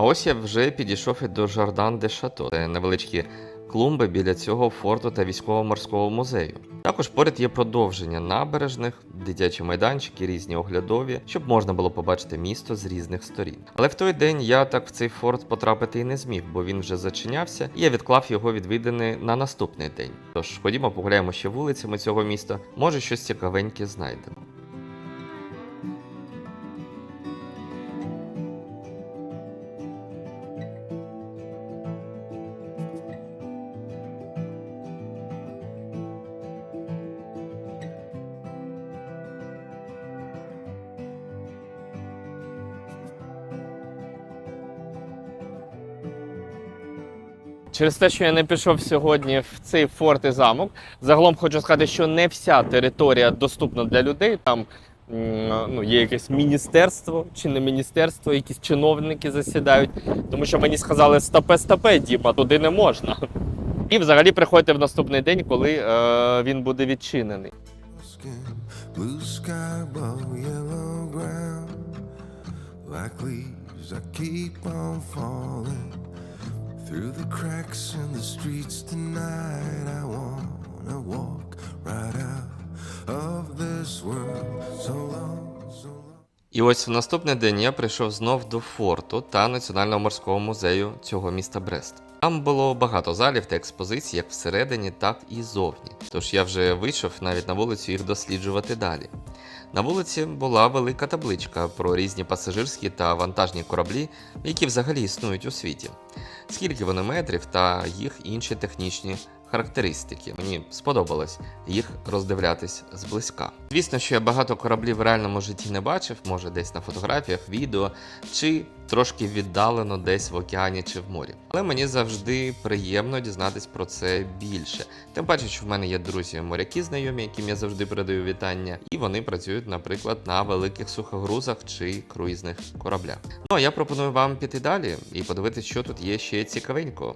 А ось я вже підійшов і до Жардан де Шато, це невеличкі клумби біля цього форту та військово-морського музею. Також поряд є продовження набережних, дитячі майданчики, різні оглядові, щоб можна було побачити місто з різних сторін. Але в той день я так в цей форт потрапити і не зміг, бо він вже зачинявся, і я відклав його відвідини на наступний день. Тож ходімо, погуляємо ще вулицями цього міста, може щось цікавеньке знайдемо. Через те, що я не пішов сьогодні в цей форт і замок, загалом хочу сказати, що не вся територія доступна для людей. Там ну, є якесь міністерство чи не міністерство, якісь чиновники засідають. Тому що мені сказали стопе стопе, Діма, туди не можна. І взагалі приходьте в наступний день, коли е, він буде відчинений. Like leaves, I keep on falling through the cracks in the streets tonight. I wanna walk right out of this world. So long, so long. І ось в наступний день я прийшов знов до форту та Національного морського музею цього міста Брест. Там було багато залів та експозицій, як всередині, так і зовні. Тож я вже вийшов навіть на вулицю їх досліджувати далі. На вулиці була велика табличка про різні пасажирські та вантажні кораблі, які взагалі існують у світі, скільки вони метрів та їх інші технічні характеристики. Мені сподобалось їх роздивлятись зблизька. Звісно, що я багато кораблів в реальному житті не бачив, може десь на фотографіях, відео чи трошки віддалено десь в океані чи в морі. Але мені завжди приємно дізнатись про це більше. Тим паче, що в мене є друзі моряки знайомі, яким я завжди передаю вітання, і вони працюють, наприклад, на великих сухогрузах чи круїзних кораблях. Ну а я пропоную вам піти далі і подивитись, що тут є ще цікавенького.